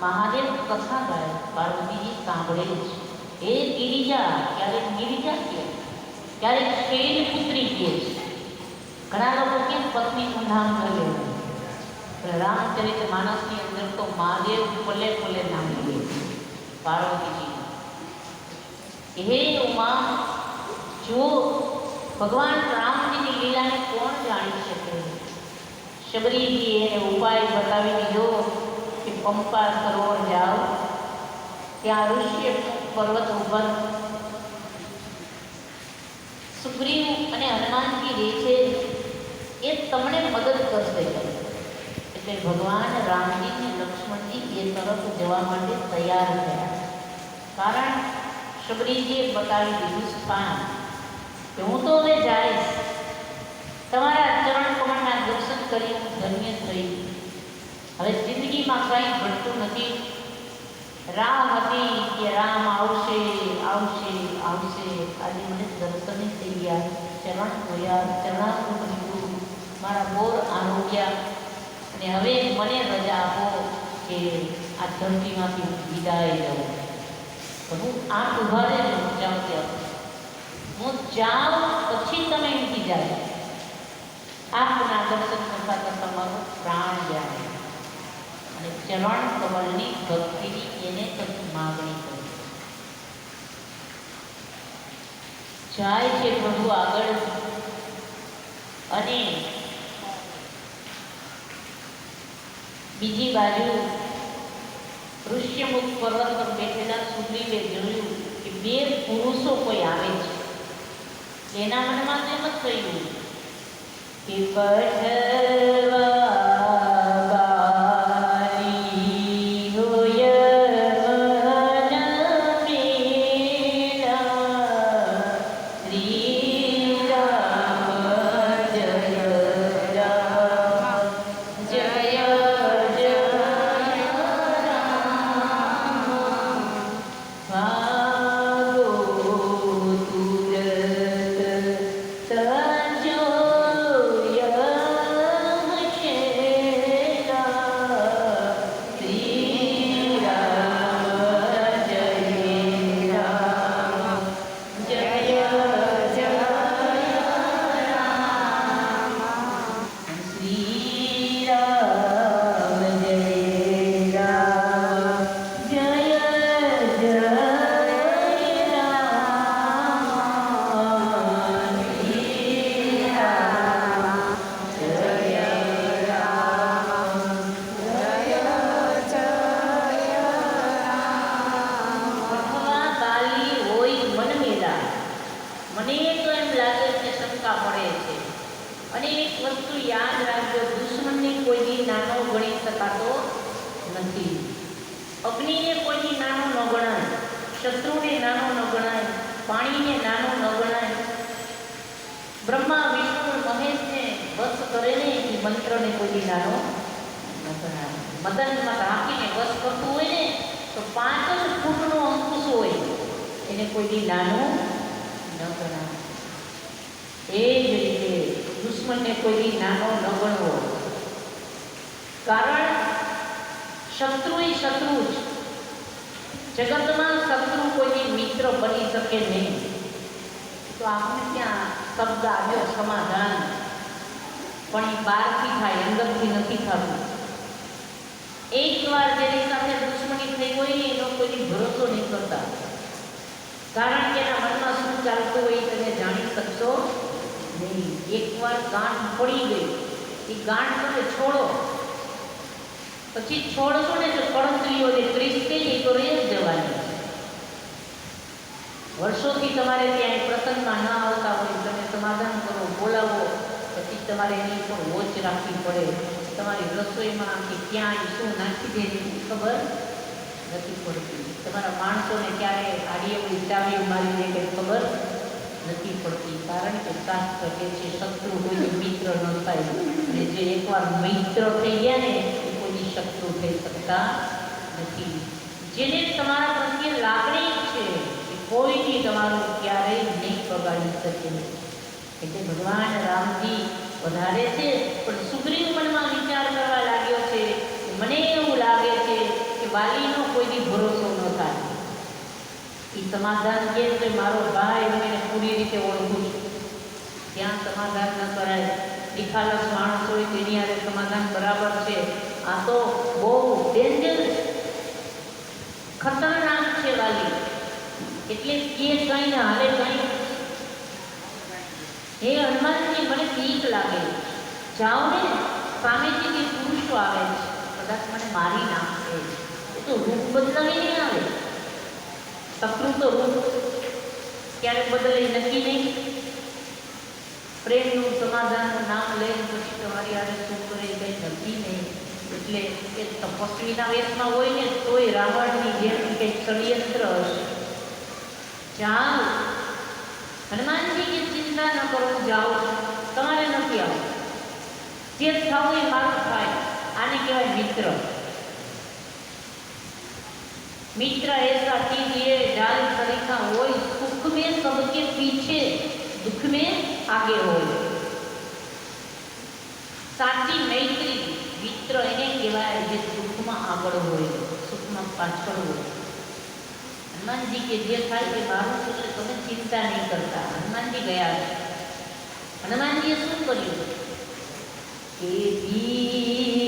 મહાદેવ કથા ગાય પાર્વતીજી સાંભળે છે. એ ગિરિજા ક્યારેક ગિરિજા કહે ક્યારેક શૈલપુત્રી કહે છે? ઘણા લોકો કેમ પત્ની નામ કર્યો રામચરિત માનસની અંદર તો મહાદેવ પલે પલે નામ લે પાર્વતીજી. હે ઉમા, જો ભગવાન રામજીની લીલાને કોણ જાણી શકે? શબરીજી એને ઉપાય બતાવી દીધો. કે પંપા સરોવર જાઓ, ત્યાં ઋષિએ પર્વત ઉપર સુગ્રીવ અને હનુમાનજી રહે છે, એ તમને મદદ કરશે. એટલે ભગવાન રામજી અને લક્ષ્મણજી એ તરફ જવા માટે તૈયાર થયા. કારણ શબરીજીએ બતાવી દીધું સ્થાન. કે હું તો હવે જઈશ. તમારા ચરણ કમળના દર્શન કરી ધન્ય થઈ. હવે જિંદગીમાં કંઈ ઘટતું નથી. રામ હતી કે રામ આવશે આવશે આવશે. આજે મને દર્શન થઈ ગયા. ચરણ જોયા ચરણાનું લીધું મારા બોર આરોગ્યા. અને હવે મને રજા આપો કે આ ધરતીમાંથી વિદાય તો હું આંખ ઊભા રહે જાઉં ત્યાં. હું જાઉં પછી તમે ઉઠી જાય આપના દર્શન કરતા કરતા મારો પ્રાણ જાય અને ચરણ કમલની ભક્તિની એને પછી માગણી કરી. જાય છે પ્રભુ આગળ અને બીજી બાજુ ઋષ્યમુખ પર્વત પર બેઠેલા સુગ્રીવે જોયું કે બે પુરુષો કોઈ આવે છે. એના મનમાં તો એમ જ થયું કે પઠવાબારી શત્રુને નાનો ન ગણાય, પાણીને નાનો ન ગણાય. બ્રહ્મા, વિષ્ણુ, મહેશને વશ કરે ને એ મંત્રને કોઈ નાનો ન ગણાય. મદનમાં રાખીને વશ કરતું હોય ને, તો પાંચ જ ફૂટનો અંકુશ હોય, એને કોઈ નાનો ન ગણાય. એ જ રીતે દુશ્મનને કોઈ નાનો ન ગણવો. કારણ શત્રુ એ શત્રુ જ જગતમાં શત્રુ કોઈની મિત્ર બની શકે નહીં. તો આપણે ત્યાં શબ્દ આવ્યો, સમાધાન. પણ એ બહારથી થાય, અંદરથી નથી થતું. એકવાર જેની સાથે દુશ્મની થઈ હોય ને, એનો કોઈની ભરોસો નહીં કરતા. કારણ કે એના મનમાં શું ચાલતું હોય એ તમે જાણી શકશો નહીં. એકવાર ગાંઠ પડી ગઈ. એ ગાંઠ તમે છોડો. પછી છોડશો ને તો કળંત્રીઓને ત્રીસ થઈ તો રહી જ જવાની વર્ષોથી તમારે ત્યાં પ્રસંગમાં ન આવતા હોય, તમે સમાધાન કરો, બોલાવો, પછી તમારે એની પણ વોચ રાખવી પડે. તમારી રસોઈમાં કે ક્યાંય શું નાખી દે એની ખબર નથી પડતી. તમારા માણસોને ક્યારે આડીએવડી ચાવીઓ મારી દે કંઈ ખબર નથી પડતી. કારણ કે શાસ્ત્ર કે છે, શત્રુ કોઈ મિત્ર ન થાય. અને જે એકવાર મિત્ર થઈ ગયા ને, એ કોઈ શત્રુ થઈ શકતા નથી. જેને તમારા પ્રત્યે લાગણી છે કોઈની તમારું ક્યારેય નહીં બગાડી શકે. એટલે ભગવાન રામજી વધારે છે, પણ સુગ્રીવ મનમાં વિચાર કરવા લાગ્યો છે મને એવું લાગે છે કે વાલીનો કોઈની ભરોસો ન થાય. એ સમાધાન કે છે મારો ભાઈ હું એને પૂરી રીતે ઓળખું છું. ત્યાં સમાધાન ન કરાય. નિખાલસ માણસ હોય તેની હારે સમાધાન બરાબર છે. આ તો બહુ ડેન્જર ખતરનાક એટલે કે કંઈ ને હાલે કંઈ. હે હનુમાનજી, મને બીક લાગે. જાઓ ને સામેથી કે પુરુષો આવે છે. કદાચ મને મારી નાખે એ તો રૂપ બદલાવીને આવે. શત્રુ તો રૂપ ક્યારેક બદલે નક્કી નહીં. પ્રેમનું સમાધાનનું નામ લઈને પછી તમારી આરે શું કરે કંઈ નક્કી નહીં. એટલે એ તપસ્વીના વેશમાં હોય ને, તોય રાવણની જેમ કંઈક ષડયંત્ર હશે. જાઓ. હનુમાનજીની ચિંતા ન કરો હું તમારે નથી આવું જે થવું એ મારું થાય. આને કહેવાય મિત્ર. મિત્ર એસા તીન એ સરીખા હોય સુખ મેં સબકે પીછે દુઃખ મેં આગે હોય. સાચી મૈત્રી મિત્ર એને કહેવાય જે સુખમાં આગળ હોય, સુખમાં પાછળ હોય. હનુમાનજી કે જે થાય તે મારું એટલે તમે ચિંતા નહીં કરતા. હનુમાનજી ગયા હનુમાનજીએ શું કર્યું? કે ભીમ